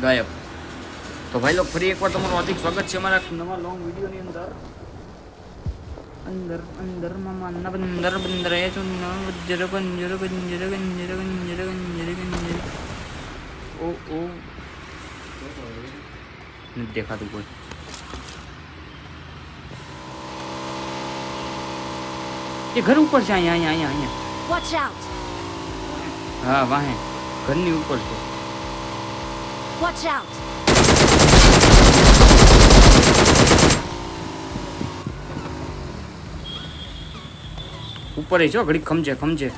ગાયબ. તો ભાઈ લોગ ફરી એકવાર તમારું હાર્દિક સ્વાગત છે અમારા નવા લોંગ વિડીયોની અંદર. અંદર અંદર મામા ના બંદર બંદર એ છું બંજર બંજર બંજર બંજર બંજર બંજર બંજર ઓ ઓ. નથી દેખાતું કોઈ. એ ઘર ઉપર છે અહીંયા અહીંયા અહીંયા અહીંયા. Watch out! હા વાહે. ઘરની ઉપર છે. Watch out! ઉપર જો ઘડી ખમજે ખમજે.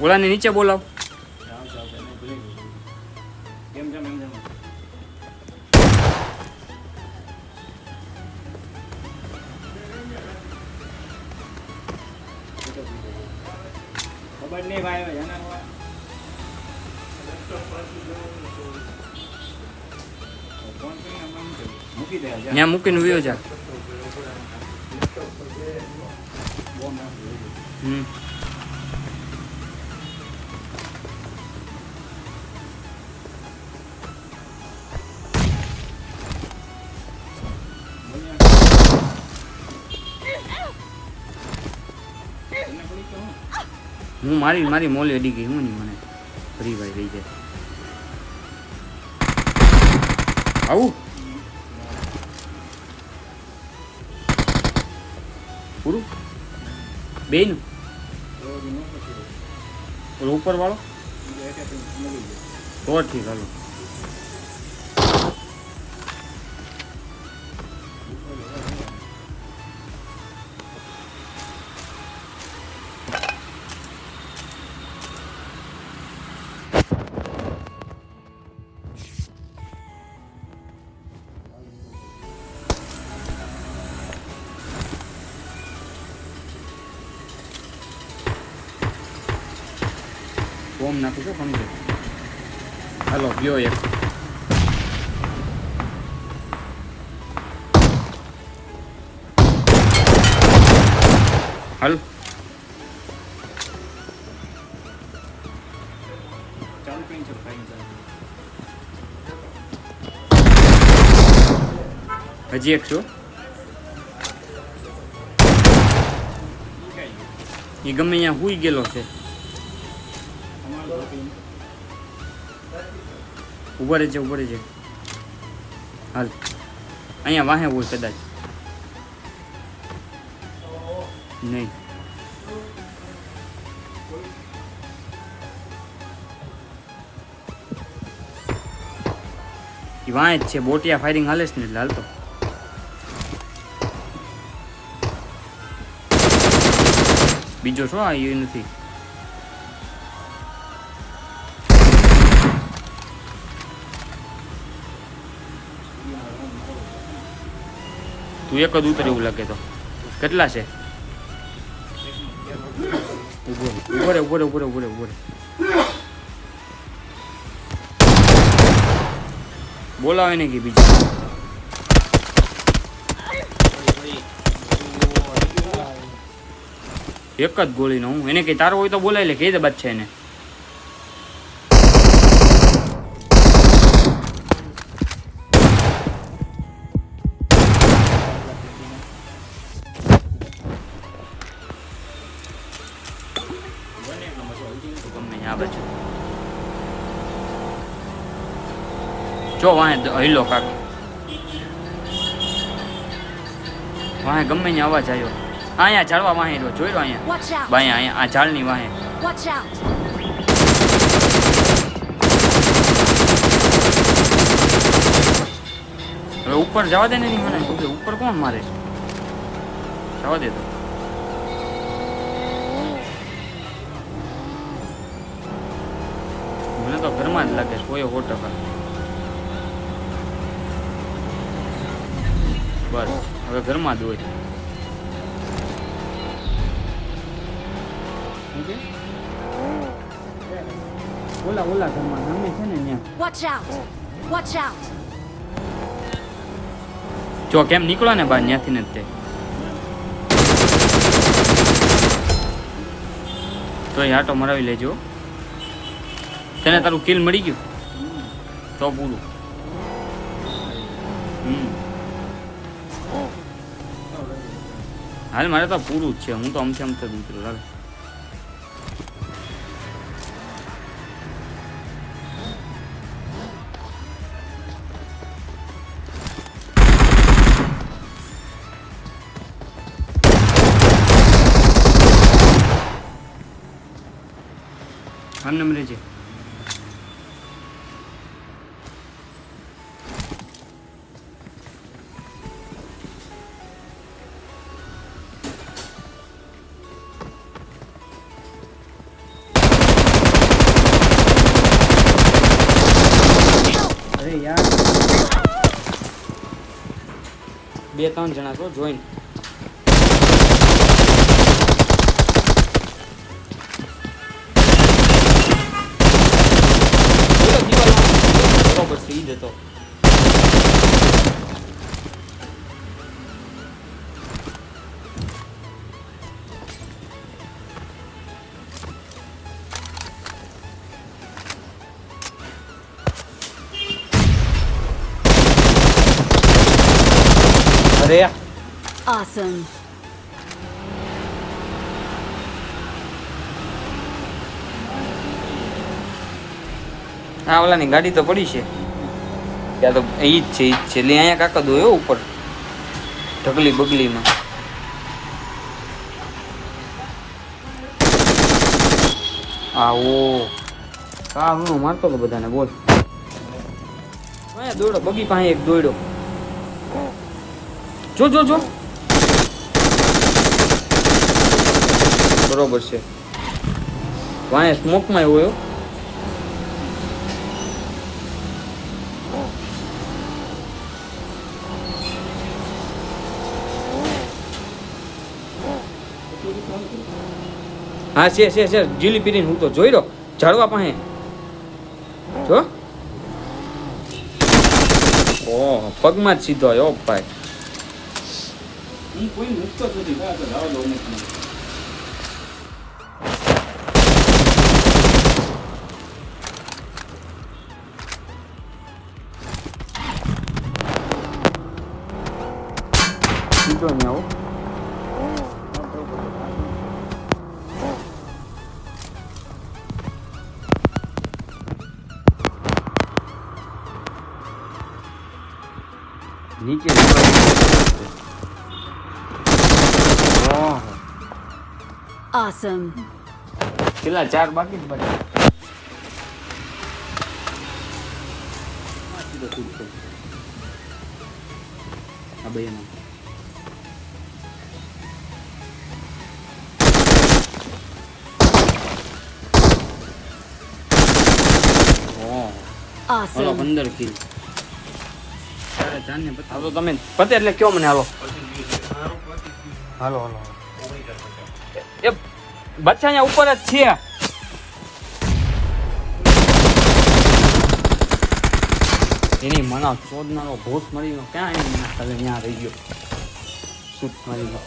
ઓલાને નીચે બોલાવ. ખબર નહીં ભાઈ હોય એના હોય. ત્યાં મૂકીને વયો જા. હમ હું મારી મારી મોલ અડી ગઈ, હું નહીં મને. ફરી ભાઈ રહી જાય. આવું. પૂરું. બેન. ઉપર વાળો. તો ઠીક, હાલો. બોમ્બ નાખું છું સમજો હાલો ગયો એક હાલ ચાલુ કઈ ચાલુ. હજી એક છો. એ ગમે અહીંયા હુઈ ગયેલો છે. ઊભા રહેજે ઊભા રહેજે. હાલ. અહીંયા વાહે હોય કદાચ. નહીં. વાંચ છે, બોટિયા ફાયરિંગ હાલે છે ને એટલે હાલતો બીજો શું આ નથી? તું એક જ ઉતરે એવું લાગે તો. કેટલા છે? ઉભરે ઊભો રે ઊભો રે ઊભો રે ઊભો બોલાવે ને કે બીજું. એક જ ગોળીનો હું. એને કઈ તારો હોય તો બોલાય લે કઈ દે બાદ છે એને. જો વાહે દ- હૈલો કાક. વાહે ગમે ત્યાં અવાજ આવ્યો આ અહીંયા ઝાડવા વાહે રહ્યો જોઈ લો અહીંયા. Watch out! બાયા અહીંયા આ ઝાડની વાહે. Watch out! હવે ઉપર જવા દે ને એની મને. ઓકે, ઉપર કોણ મારે? છે જવા દે તો. મને તો ઘરમાં જ લાગે છે કોઈ સો બસ હવે ઘરમાં હોય. ઓલા ઓલા ઘરમાં નામે છે ને ત્યાં. વોચ આઉટ વોચ આઉટ જો કેમ નીકળો ને બા ત્યાંથી ને તે. તો એ આટો મરાવી લેજો. તને તારું કિલ મળી ગયું? તો પૂરું હમ. હાલ મારે તો પૂરું જ છે હું તો અમથી અમથે જ ઉતરું હાલ હા નંબરે છે બે ત્રણ જણા છો જોઈન. બરોબર છે ઈ અરે Awesome. હા ઓલાની ગાડી તો પડી છે. ત્યાં તો એ જ છે એ જ છે. એટલે અહીંયા કાકા દો ઉપર. ઢગલી બગલીમાં. આવો કા હું મારતો કે બધાને બોલ. દોડો બગી પાસે એક દોડ્યો. જો જો જો. બરોબર છે. વાંહે સ્મોકમાં એવો. હા, છે છે છે. જીલી પીરીને હું તો જોઈ રહ્યો. ઝાડવા પાસે. જો. ઓહ, પગમાં જ સીધો આવ્યો ભાઈ. હું કોઈ મૂકતો જ નથી કાં તો લાવો દો અમુક ને. સીધો ને આવો નીચે Awesome. કેટલા? ચાર બાકી જ કરું. આ બે હાલો. પંદર કિલ. હવે તમે પતે એટલે કયો મને હાલો હાલો હાલો. એ બચ્ચા અહીંયા ઉપર જ છે. એની મના શોધનારો ભૂત મળી ગયો. ક્યાં એની મના રહી ગયો. સૂટ મળી ગયો?